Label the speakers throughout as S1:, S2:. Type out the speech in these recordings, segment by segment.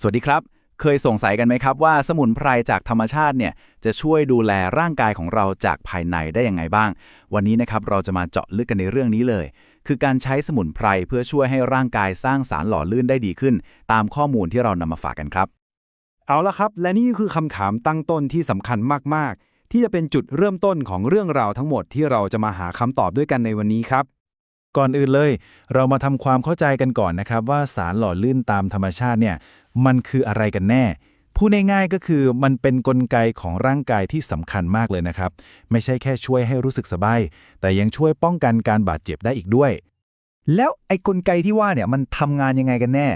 S1: สวัสดีครับ เคยสงสัยกันไหมครับว่าสมุนไพรจากธรรมชาติเนี่ยจะช่วยดูแลร่างกายของเราจากภายในได้ยังไงบ้าง วันนี้นะครับเราจะมาเจาะลึกกันในเรื่องนี้เลย คือการใช้สมุนไพรเพื่อช่วยให้ร่างกายสร้างสารหล่อลื่นได้ดีขึ้น ตามข้อมูลที่เรานำมาฝากกันครับ
S2: เอาละครับ และนี่คือคำถามตั้งต้นที่สำคัญมาก ๆ ที่จะเป็นจุดเริ่มต้นของเรื่องราวทั้งหมดที่เราจะมาหาคำตอบด้วยกันในวันนี้ครับ
S3: ก่อนอื่นเลย เรามาทำความเข้าใจกันก่อนนะครับ ว่าสารหล่อลื่นตามธรรมชาติเนี่ยมันคืออะไรกันแน่ พูดง่ายๆก็คือมันเป็นนกลไกของร่างกายที่สำคัญมากเลยนะครับ ไม่ใช่แค่ช่วยให้รู้สึกสบาย แต่ยังช่วยป้องกันการบาดเจ็บได้อีกด้วย
S4: แล้วไอ้กลไกที่ว่าเนี่ยมันทำงานยังไงกันแน่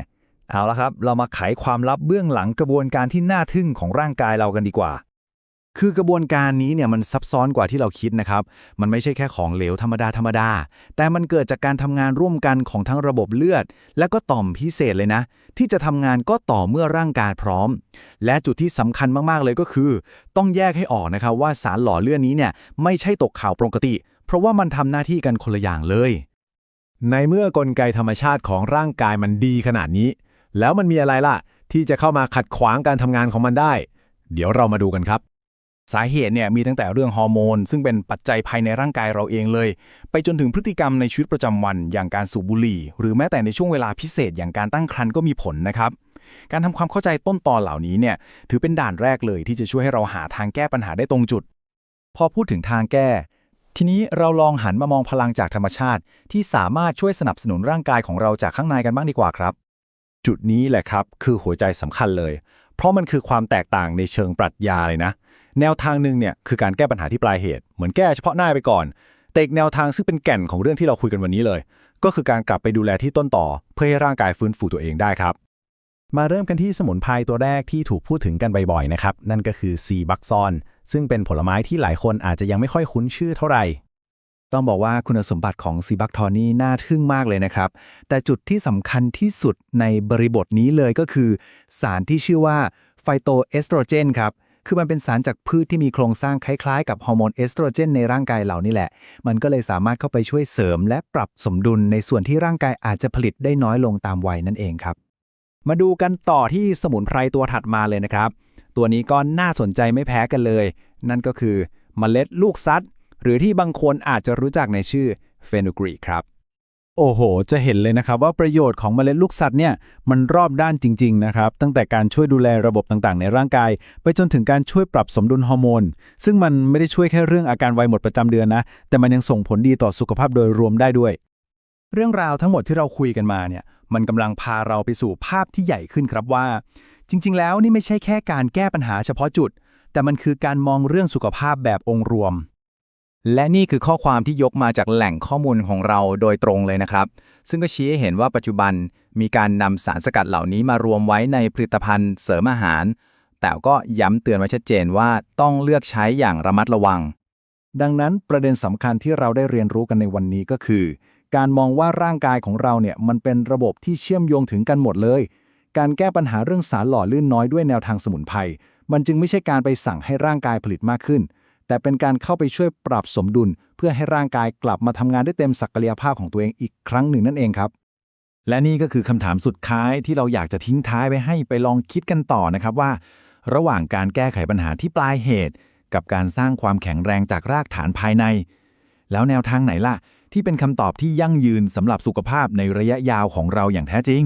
S4: เอาละครับ เรามาไขความลับเบื้องหลังกระบวนการที่น่าทึ่งของร่างกายเรากันดีกว่า
S2: คือกระบวนการนี้เนี่ยมันซับซ้อนกว่าที่เราคิดนะครับ มันไม่ใช่แค่ของเหลวธรรมดาธรรมดา แต่มันเกิดจากการทำงานร่วมกันของทั้งระบบเลือด และก็ต่อมพิเศษเลยนะ ที่จะทำงานก็ต่อเมื่อร่างกายพร้อม และจุดที่สำคัญมากๆเลยก็คือ ต้องแยกให้ออกนะครับว่าสารหล่อเลือนนี้เนี่ยไม่ใช่ตกข่าวปกติ เพราะว่ามันทำหน้าที่กันคนละอย่างเลย
S5: ในเมื่อกลไกธรรมชาติของร่างกายมันดีขนาดนี้ แล้วมันมีอะไรล่ะ ที่จะเข้ามาขัดขวางการทำงานของมันได้ เดี๋ยวเรามาดูกันครับ
S3: สาเหตุเนี่ยมีตั้งแต่เรื่องฮอร์โมน ซึ่งเป็นปัจจัยภายในร่างกายเราเองเลย ไปจนถึงพฤติกรรมในชีวิตประจำวัน อย่างการสูบบุหรี่ หรือแม้แต่ในช่วงเวลาพิเศษอย่างการตั้งครรภ์ก็มีผลนะครับการทำความเข้าใจต้นตอนเหล่านี้เนี่ยถือเป็นด่านแรกเลยที่จะช่วยให้เราหาทางแก้ปัญหาได้ตรงจุด
S4: พอพูดถึงทางแก้ ทีนี้เราลองหันมามองพลังจากธรรมชาติ ที่สามารถช่วยสนับสนุนร่างกายของเราจากข้างในกันบ้างดีกว่าครับ
S5: จุดนี้แหละครับ คือหัวใจสำคัญเลย เพราะมันคือความแตกต่างในเชิงปรัชญาเลยนะ แนวทางหนึ่งเนี่ยคือการแก้ปัญหาที่ปลายเหตุ เหมือนแก้เฉพาะหน้าไปก่อน แต่อีกแนวทางซึ่งเป็นแก่นของเรื่องที่เราคุยกันวันนี้เลย ก็คือการกลับไปดูแลที่ต้นต่อ เพื่อให้ร่างกายฟื้นฟูตัวเองได้ครับ
S6: มาเริ่มกันที่สมุนไพรตัวแรกที่ถูกพูดถึงกันบ่อยๆนะครับ นั่นก็คือซีบักซอน ซึ่งเป็นผลไม้ที่หลายคนอาจจะยังไม่ค่อยคุ้นชื่อเท่าไหร่
S4: ต้องบอกว่าคุณสมบัติของซีบักทอนนี่น่าทึ่งมากเลยนะครับ แต่จุดที่สำคัญที่สุดในบริบทนี้เลยก็คือ สารที่ชื่อว่าไฟโตเอสโตรเจนครับ คือมันเป็นสารจากพืชที่มีโครงสร้างคล้ายๆ กับฮอร์โมนเอสโตรเจนในร่างกายเรานี่แหละ มันก็เลยสามารถเข้าไปช่วยเสริม และปรับสมดุลในส่วนที่ร่างกายอาจจะผลิตได้น้อยลงตามวัยนั่นเองครับ มาดูกันต่อที่สมุนไพรตัวถัดมาเลยนะครับ ตัวนี้ก็น่าสนใจไม่แพ้กันเลย นั่นก็คือเมล็ดลูกซัด หรือที่บางคนอาจจะรู้จักในชื่อเฟนุกรีครับ
S3: โอ้โห จะเห็นเลยนะครับว่าประโยชน์ของเมล็ดลูกสัตว์เนี่ยมันรอบด้านจริง ๆ นะครับ ตั้งแต่การช่วยดูแลระบบต่างๆ ในร่างกาย ไปจนถึงการช่วยปรับสมดุลฮอร์โมน ซึ่งมันไม่ได้ช่วยแค่เรื่องอาการวัยหมดประจำเดือนนะ แต่มันยังส่งผลดีต่อสุขภาพโดยรวมได้ด้วย
S4: เรื่องราวทั้งหมดที่เราคุยกันมาเนี่ยมันกำลังพาเราไปสู่ภาพที่ใหญ่ขึ้นครับว่า จริง ๆ แล้วนี่ไม่ใช่แค่การแก้ปัญหาเฉพาะจุด แต่มันคือการมองเรื่องสุขภาพแบบองค์รวม และนี่คือข้อความที่ยกมาจากแหล่งข้อมูลของเราโดยตรงเลยนะครับ ซึ่งก็ชี้ให้เห็นว่าปัจจุบันมีการนำสารสกัดเหล่านี้มารวมไว้ในผลิตภัณฑ์เสริมอาหาร แต่ก็ย้ำเตือนไว้ชัดเจนว่าต้องเลือกใช้อย่างระมัดระวัง
S6: ดังนั้นประเด็นสำคัญที่เราได้เรียนรู้กันในวันนี้ก็คือ การมองว่าร่างกายของเราเนี่ยมันเป็นระบบที่เชื่อมโยงถึงกันหมดเลย การแก้ปัญหาเรื่องสารหล่อลื่นน้อยด้วยแนวทางสมุนไพรมันจึงไม่ใช่การไปสั่งให้ร่างกายผลิตมากขึ้น แต่เป็นการเข้าไปช่วยปรับสมดุล เพื่อให้ร่างกายกลับมาทำงานได้เต็มศักยภาพของตัวเองอีกครั้งหนึ่งนั่นเองครับ
S3: และนี่ก็คือคำถามสุดท้ายที่เราอยากจะทิ้งท้ายไปให้ไปลองคิดกันต่อนะครับว่า ระหว่างการแก้ไขปัญหาที่ปลายเหตุ กับการสร้างความแข็งแรงจากรากฐานภายใน แล้วแนวทางไหนล่ะ ที่เป็นคำตอบที่ยั่งยืนสำหรับสุขภาพในระยะยาวของเราอย่างแท้จริง